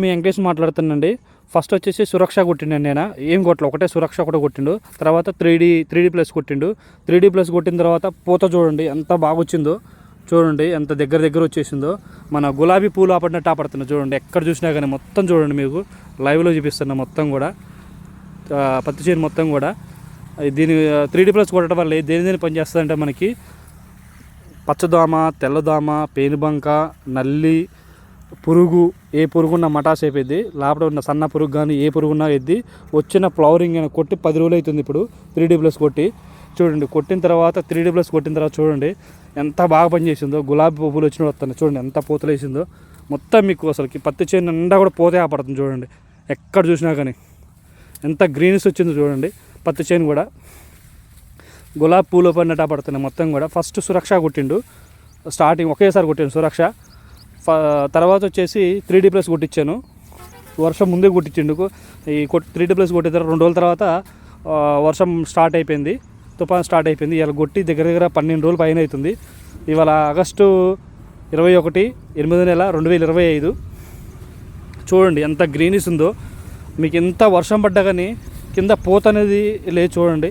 మీ Venkatesh మాట్లాడుతానండి first వచ్చేసి సురక్ష కొట్టిండండి నేను ఏం కొట్టలే ఒకటే సురక్ష ఒకటే కొట్టిండు. తర్వాత three D three D plus కొట్టిండు. త్రీ డీ ప్లస్ కొట్టిన తర్వాత పూత చూడండి ఎంత బాగా వచ్చిందో. చూడండి ఎంత దగ్గర దగ్గర వచ్చేసిందో. మన గులాబీ పూలు ఆపడినట్టు ఆపడుతున్నా చూడండి. ఎక్కడ చూసినా కానీ మొత్తం చూడండి మీకు. లైవ్లో చూపిస్తున్నా మొత్తం కూడా. పత్తి చేను మొత్తం కూడా. దీని త్రీ డీ ప్లస్ కొట్టడం వల్ల దేని దేని పని చేస్తుందంటే మనకి పచ్చదోమ తెల్లదోమ పేనుబంక నల్లి పురుగు ఏ పురుగున్న మటాస్ అయిపోయింది లోపల ఉన్న సన్న పురుగు కానీ ఏ పురుగున్నా ఎద్ది వచ్చిన ఫ్లవరింగ్ అయినా కొట్టి పది రోజులు అవుతుంది ఇప్పుడు. త్రీ డీ ప్లస్ కొట్టి. చూడండి కొట్టిన తర్వాత త్రీ డీ ప్లస్ కొట్టిన తర్వాత చూడండి ఎంత బాగా పనిచేసిందో గులాబీ పువ్వులు వచ్చిన వస్తున్నాయి చూడండి ఎంత పూతలు వేసిందో. మొత్తం మీకు అసలుకి పత్తి చేను నిండా కూడా పోతే ఆపడుతుంది చూడండి. ఎక్కడ చూసినా కానీ ఎంత గ్రీనిస్ వచ్చిందో చూడండి పత్తి చేను కూడా. గులాబీ పూలు పడినట్టు పడుతున్నాయి మొత్తం కూడా. ఫస్ట్ సురక్ష కొట్టిండు. స్టార్టింగ్ ఒకేసారి కొట్టిండు సురక్ష. తర్వాత వచ్చేసి త్రీ డీ ప్లస్ కొట్టించాను వర్షం ముందే కొట్టించిండు ఈ కొట్ త్రీ డీ ప్లస్ కొట్టిన తర్వాత రెండు రోజుల తర్వాత వర్షం స్టార్ట్ అయిపోయింది. తుఫాన్ స్టార్ట్ అయిపోయింది. ఇవాళ కొట్టి దగ్గర దగ్గర పన్నెండు రోజులు పైన అవుతుంది. ఇవాళ ఆగస్టు ఇరవై ఒకటి ఎనిమిది నెల రెండు వేల ఇరవై ఐదు. చూడండి ఎంత గ్రీనిస్ ఉందో. మీకు ఎంత వర్షం పడ్డా కానీ కింద పూత అనేది లేదు చూడండి.